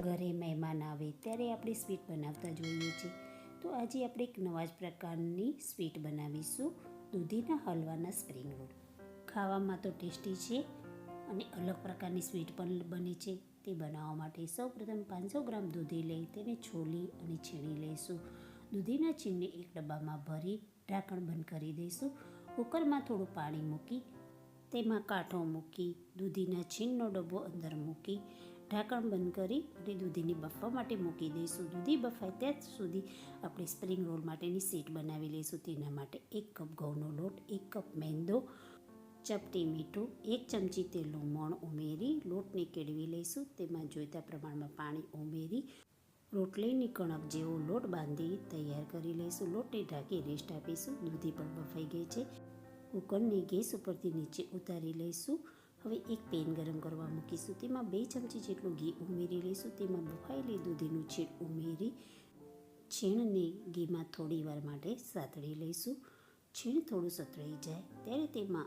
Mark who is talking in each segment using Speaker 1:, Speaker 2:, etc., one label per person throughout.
Speaker 1: ઘરે મહેમાન આવે ત્યારે આપણે સ્વીટ બનાવતા જોઈએ છીએ તો આજે આપણે એક નવા જ પ્રકારની સ્વીટ બનાવીશું. દૂધીના હલવાના સ્પ્રિંગ રોલ ખાવામાં તો ટેસ્ટી છે અને અલગ પ્રકારની સ્વીટ પણ બને છે. તે બનાવવા માટે સૌપ્રથમ પાંચસો ગ્રામ દૂધી લઈ તેને છોલી અને છીણી લઈશું. દૂધીના છીણને એક ડબ્બામાં ભરી ઢાંકણ બંધ કરી દઈશું. કુકરમાં થોડું પાણી મૂકી, તેમાં કાંઠો મૂકી, દૂધીના છીણનો ડબ્બો અંદર મૂકી ઢાંકણ બંધ કરી અને દૂધીને બફવા માટે મૂકી દઈશું. દૂધી બફાય ત્યાં સુધી આપણે સ્પ્રિંગ રોલ માટેની સીટ બનાવી લઈશું. તેના માટે એક કપ ઘઉંનો લોટ, એક કપ મેંદો, ચપટી મીઠું, એક ચમચી તેલનું મોણ ઉમેરી લોટને કેળવી લઈશું. તેમાં જોઈતા પ્રમાણમાં પાણી ઉમેરી રોટલીની કણક જેવો લોટ બાંધી તૈયાર કરી લઈશું. લોટને ઢાંકી રેસ્ટ આપીશું. દૂધી પણ બફાઈ ગઈ છે. કુકરને ગેસ ઉપરથી નીચે ઉતારી લઈશું. હવે એક પેન ગરમ કરવા મૂકીશું. તેમાં બે ચમચી જેટલું ઘી ઉમેરી લઈશું. તેમાં બફાયેલી દૂધીનું છીણ ઉમેરી. છીણને ઘીમાં થોડી વાર માટે સાતળી લઈશું. છીણ થોડું સતળાઈ જાય ત્યારે તેમાં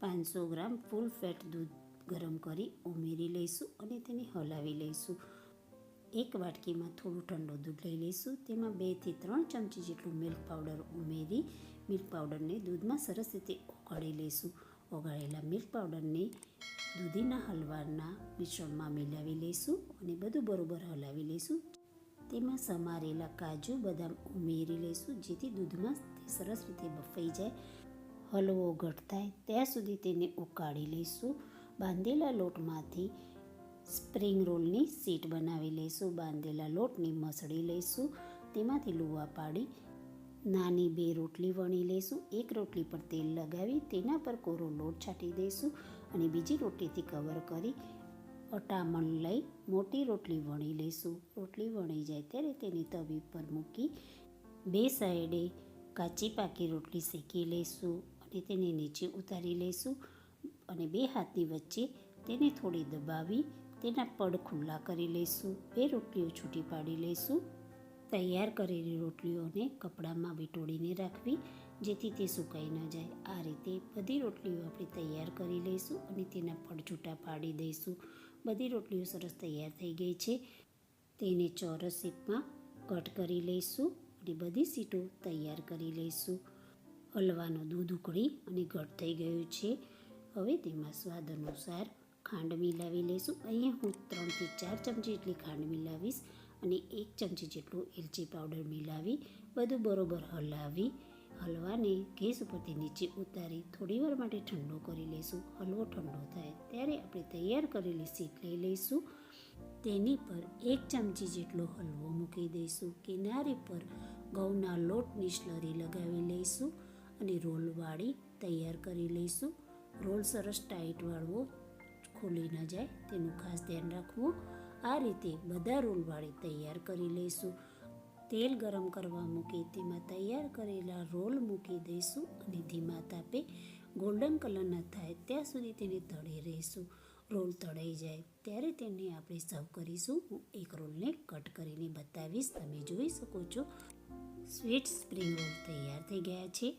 Speaker 1: પાંચસો ગ્રામ ફૂલ ફેટ દૂધ ગરમ કરી ઉમેરી લઈશું અને તેને હલાવી લઈશું. એક વાટકીમાં થોડું ઠંડુ દૂધ લઈ લઈશું. તેમાં બેથી ત્રણ ચમચી જેટલું મિલ્ક પાવડર ઉમેરી. મિલ્ક પાવડરને દૂધમાં સરસ રીતે ઉકાળી લઈશું. ઓગાળેલા મિલ્ક પાવડરને દૂધીના હલવાના મિશ્રણમાં મિલાવી લઈશું અને બધું બરોબર હલાવી લઈશું. તેમાં સમારેલા કાજુ, બદામ ઉમેરી લઈશું, જેથી દૂધમાં તે સરસ રીતે બફાઈ જાય. હલવો ઘટ ત્યાં સુધી તેને ઉકાળી લઈશું. બાંધેલા લોટમાંથી સ્પ્રિંગ રોલની સીટ બનાવી લઈશું. બાંધેલા લોટને મસળી લઈશું. તેમાંથી લુવા પાડી નાની બે રોટલી વણી લઈશું એક રોટલી પર તેલ લગાવી તેના પર કોરો લોટ છાંટી દઈશું અને બીજી રોટલીથી કવર કરી અટામણ લઈ મોટી રોટલી વણી લઈશું રોટલી વણી જાય ત્યારે તેને તવી પર મૂકી બે સાઈડે કાચી પાકી રોટલી શેકી લઈશું અને તેને નીચે ઉતારી લઈશું અને બે હાથની વચ્ચે તેને થોડી દબાવી તેના પડ ખુલ્લા કરી લઈશું બે રોટલીઓ છૂટી પાડી લઈશું તૈયાર કરેલી રોટલીઓને કપડામાં વીંટોળીને રાખવી, જેથી તે સુકાઈ ન જાય. આ રીતે બધી રોટલીઓ આપણે તૈયાર કરી લઈશું અને તેના પડ છૂટા પાડી દઈશું. બધી રોટલીઓ સરસ તૈયાર થઈ ગઈ છે. તેને ચોરસ શેપમાં કટ કરી લઈશું અને બધી સીટો તૈયાર કરી લઈશું. હલવાનું દૂધ ઉકળી અને ઘટ થઈ ગયું છે. હવે તેમાં સ્વાદ અનુસાર ખાંડ મિલાવી લઈશું. અહીંયા હું ત્રણથી ચાર ચમચી જેટલી ખાંડ મિલાવીશ. અને એક ચમચી જેટલું એલચી પાવડર મિલાવી બધું બરોબર હલાવી, હલવાને ગેસ ઉપરથી નીચે ઉતારી થોડી વાર માટે ઠંડો કરી લઈશું. હલવો ઠંડો થાય ત્યારે આપણે તૈયાર કરેલી સીટ લઈ લઈશું. તેની પર એક ચમચી જેટલો હલવો મૂકી દઈશું. કિનારે પર ઘઉંના લોટની સ્લરી લગાવી લઈશું અને રોલ વાળી તૈયાર કરી લઈશું. રોલ સરસ ટાઈટ વાળવો, ખુલી ન જાય, તેનું ખાસ ધ્યાન રાખવું. આ રીતે બધા રોલવાળી તૈયાર કરી લઈશું. તેલ ગરમ કરવા મૂકી તેમાં તૈયાર કરેલા રોલ મૂકી દઈશું અને ધીમા તાપે ગોલ્ડન કલરના થાય ત્યાં સુધી તેને તળી રહીશું. રોલ તળાઈ જાય ત્યારે તેને આપણે સર્વ કરીશું. હું એક રોલને કટ કરીને બતાવીશ. તમે જોઈ શકો છો. સ્વીટ સ્પ્રિંગ રોલ તૈયાર થઈ ગયા છે.